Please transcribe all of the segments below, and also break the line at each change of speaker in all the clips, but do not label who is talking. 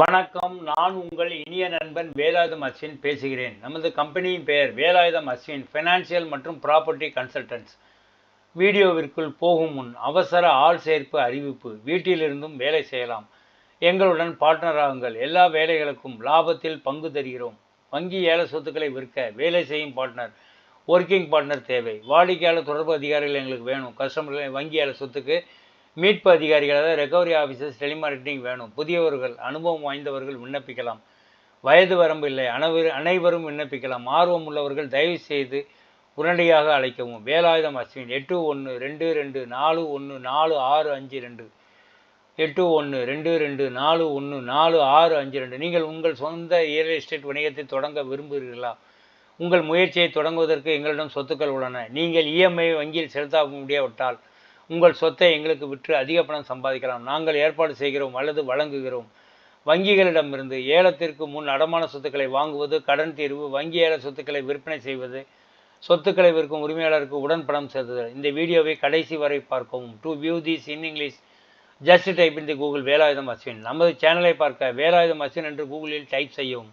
வணக்கம். நான் உங்கள் இனிய நண்பன் வேலாயுதம் அஸ்வின் பேசுகிறேன். நமது கம்பெனியின் பெயர் வேலாயுதம் அஸ்வின் ஃபினான்சியல் மற்றும் ப்ராப்பர்ட்டி கன்சல்டன்ட்ஸ் வீடியோவிற்குள் போகும் முன் அவசர ஆள் சேர்ப்பு அறிவிப்பு. வீட்டிலிருந்தும் வேலை செய்யலாம். எங்களுடன் பார்ட்னர் ஆகுங்கள். எல்லா வேலைகளுக்கும் லாபத்தில் பங்கு தருகிறோம். வங்கி ஏல சொத்துக்களை விற்க வேலை செய்யும் பார்ட்னர் ஒர்க்கிங் பார்ட்னர் தேவை. வாடிக்கையாளர் தொடர்பு அதிகாரிகள் எங்களுக்கு வேணும். கஸ்டமர்களை வங்கி ஏல சொத்துக்கு மீட்பு அதிகாரிகள் அதாவது ரெக்கவரி ஆஃபீஸர்ஸ் டெலிமார்க்கெட்டிங் வேணும். புதியவர்கள் அனுபவம் வாய்ந்தவர்கள் விண்ணப்பிக்கலாம். வயது வரம்பு இல்லை. அனைவரு அனைவரும் விண்ணப்பிக்கலாம். ஆர்வம் உள்ளவர்கள் தயவு செய்து உடனடியாக அழைக்கவும். வேலாயுதம் அஸ்வின் எட்டு ஒன்று ரெண்டு ரெண்டு நாலு ஒன்று நாலு ஆறு அஞ்சு ரெண்டு. எட்டு ஒன்று ரெண்டு ரெண்டு நாலு ஒன்று நாலு ஆறு அஞ்சு ரெண்டு. நீங்கள் உங்கள் சொந்த ரியல் எஸ்டேட் வணிகத்தை தொடங்க விரும்புகிறீர்களா? உங்கள் முயற்சியை தொடங்குவதற்கு எங்களிடம் சொத்துக்கள் உள்ளன. நீங்கள் இஎம்ஐ வங்கியில் செலுத்த முடியாவிட்டால் உங்கள் சொத்தை எங்களுக்கு விற்று அதிக பணம் சம்பாதிக்கலாம். நாங்கள் ஏற்பாடு செய்கிறோம் அல்லது வழங்குகிறோம். வங்கிகளிடமிருந்து ஏலத்திற்கு முன் அடமான சொத்துக்களை வாங்குவது கடன் தீர்வு வங்கி ஏல சொத்துக்களை விற்பனை செய்வது சொத்துக்களை விற்கும் உரிமையாளருக்கு உடன் பணம் செலுத்துதல் இந்த வீடியோவை கடைசி வரை பார்க்கவும். To view this in English just type in the Google Velayudham Ashwin நமது சேனலை பார்க்க வேலாயுதம் அஸ்வின் என்று கூகுளில் டைப் செய்யவும்.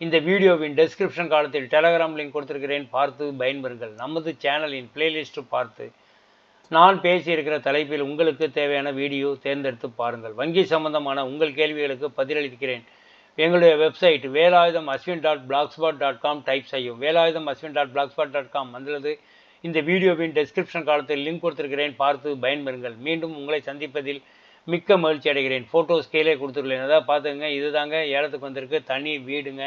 இந்த வீடியோவின் டெஸ்கிரிப்ஷன் காலத்தில் டெலகிராம் லிங்க் கொடுத்திருக்கிறேன். பார்த்து பயன்பெறுங்கள். நமது சேனலின் பிளேலிஸ்ட்டு பார்த்து நான் பேசியிருக்கிற தலைப்பில் உங்களுக்கு தேவையான வீடியோ தேர்ந்தெடுத்து பாருங்கள். வங்கி சம்பந்தமான உங்கள் கேள்விகளுக்கு பதிலளிக்கிறேன். எங்களுடைய website Velayudham Ashwin dot Blogspot dot com type செய்யும் Velayudham Ashwin dot Blogspot dot com அல்லது இந்த வீடியோவின் டெஸ்கிரிப்ஷன் காலத்தில் லிங்க் கொடுத்திருக்கிறேன். பார்த்து பயன்பெறுங்கள். மீண்டும் உங்களை சந்திப்பதில் மிக்க மகிழ்ச்சி அடைகிறேன். ஃபோட்டோஸ் கீழே கொடுத்துருக்கேன் அதாவது பார்த்துங்க இதுதாங்க ஏலத்துக்கு வந்திருக்கு. தனி வீடுங்க.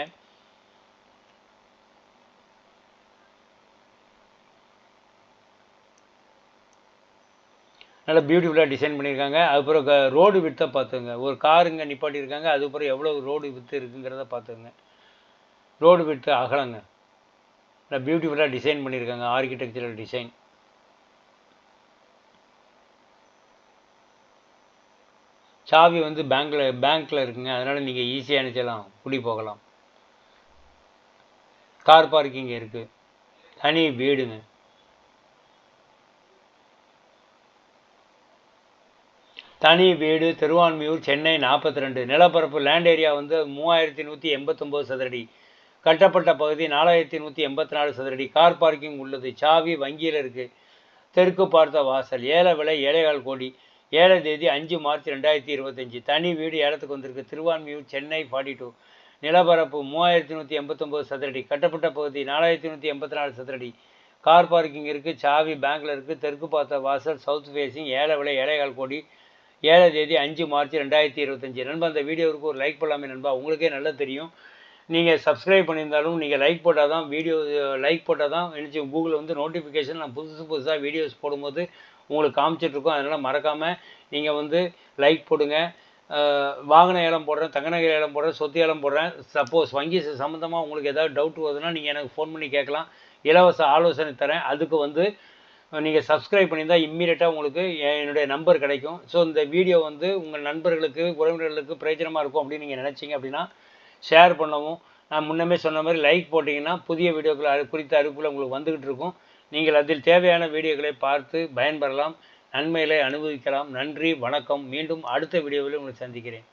நல்லா பியூட்டிஃபுல்லாக டிசைன் பண்ணியிருக்காங்க. அதுக்கப்புறம் க ரோடு வித்தை பார்த்துங்க. ஒரு காருங்க நிப்பாட்டியிருக்காங்க. அதுக்கப்புறம் எவ்வளோ ரோடு வித்து இருக்குங்கிறத பார்த்துங்க. ரோடு வித்து அகலங்க. நல்லா பியூட்டிஃபுல்லாக டிசைன் பண்ணியிருக்காங்க. ஆர்கிடெக்சரல் டிசைன் சாவி வந்து பேங்க்கில் பேங்க்கில் இருக்குங்க. அதனால் நீங்கள் ஈஸியாக நினச்சலாம். குடி போகலாம். கார் பார்க்கிங் இருக்குது தனி வீடுங்க. தனி வீடு திருவான்மியூர் சென்னை நாற்பத்தி ரெண்டு நிலப்பரப்பு லேண்ட் ஏரியா வந்து மூவாயிரத்தி நூற்றி எண்பத்தொம்போது சதுரடி. கட்டப்பட்ட பகுதி நாலாயிரத்தி நூற்றி எண்பத்தி நாலு சதுரடி. கார் பார்க்கிங் உள்ளது. சாவி வங்கியில் இருக்குது தெற்கு பார்த்த வாசல். ஏல விலை ஏழைகால் கோடி. ஏழை தேதி அஞ்சு மார்ச் ரெண்டாயிரத்தி இருபத்தஞ்சி. தனி வீடு ஏலத்துக்கு வந்திருக்கு. திருவான்மியூர் சென்னை ஃபார்ட்டி டூ நிலப்பரப்பு மூவாயிரத்தி நூற்றி எண்பத்தொம்போது சதுரடி. கட்டப்பட்ட பகுதி நாலாயிரத்தி நூற்றி எண்பத்தி நாலு சதுரடி. கார் பார்க்கிங் இருக்குது சாவி பேங்க்கில் இருக்குது தெற்கு பார்த்த வாசல். சவுத் ஃபேஸிங் ஏழை விலை ஏழைகால் கோடி. ஏழாம் தேதி அஞ்சு மார்ச் ரெண்டாயிரத்தி இருபத்தஞ்சி. நண்பா அந்த வீடியோவுக்கு ஒரு லைக் பண்ணலாமே நண்பா. உங்களுக்கே நல்லா தெரியும். நீங்கள் சப்ஸ்கிரைப் பண்ணியிருந்தாலும் நீங்கள் லைக் போட்டால் தான் வீடியோ லைக் போட்டால் தான் நினச்சி கூகுளில் வந்து நோட்டிஃபிகேஷன் நான் புதுசு புதுசாக வீடியோஸ் போடும்போது உங்களுக்கு காமிச்சிட்ருக்கோம். அதனால் மறக்காமல் நீங்கள் வந்து லைக் போடுங்க. வாகன ஏலம் போடுறேன் தங்கநகை ஏலம் போடுறேன் சொத்து ஏலம் போடுறேன். சப்போஸ் வங்கி சம்மந்தமாக உங்களுக்கு ஏதாவது டவுட் வருதுன்னா நீங்கள் எனக்கு ஃபோன் பண்ணி கேட்கலாம். இலவச ஆலோசனை தரேன். அதுக்கு வந்து நீங்கள் சப்ஸ்கிரைப் பண்ணியிருந்தால் இம்மீடியட்டாக உங்களுக்கு என்னுடைய நம்பர் கிடைக்கும். ஸோ இந்த வீடியோ வந்து உங்கள் நண்பர்களுக்கு உறவினர்களுக்கு பிரயோஜனமாக இருக்கும் அப்படின்னு நீங்கள் நினச்சிங்க அப்படின்னா ஷேர் பண்ணவும். நான் முன்னமே சொன்ன மாதிரி லைக் போட்டிங்கன்னா புதிய வீடியோக்கள் குறித்த அறிவிப்பில் உங்களுக்கு வந்துக்கிட்டு இருக்கும். நீங்கள் அதில் தேவையான வீடியோக்களை பார்த்து பயன்பெறலாம். நன்மைகளை அனுபவிக்கலாம். நன்றி வணக்கம். மீண்டும் அடுத்த வீடியோவில் உங்களை சந்திக்கிறேன்.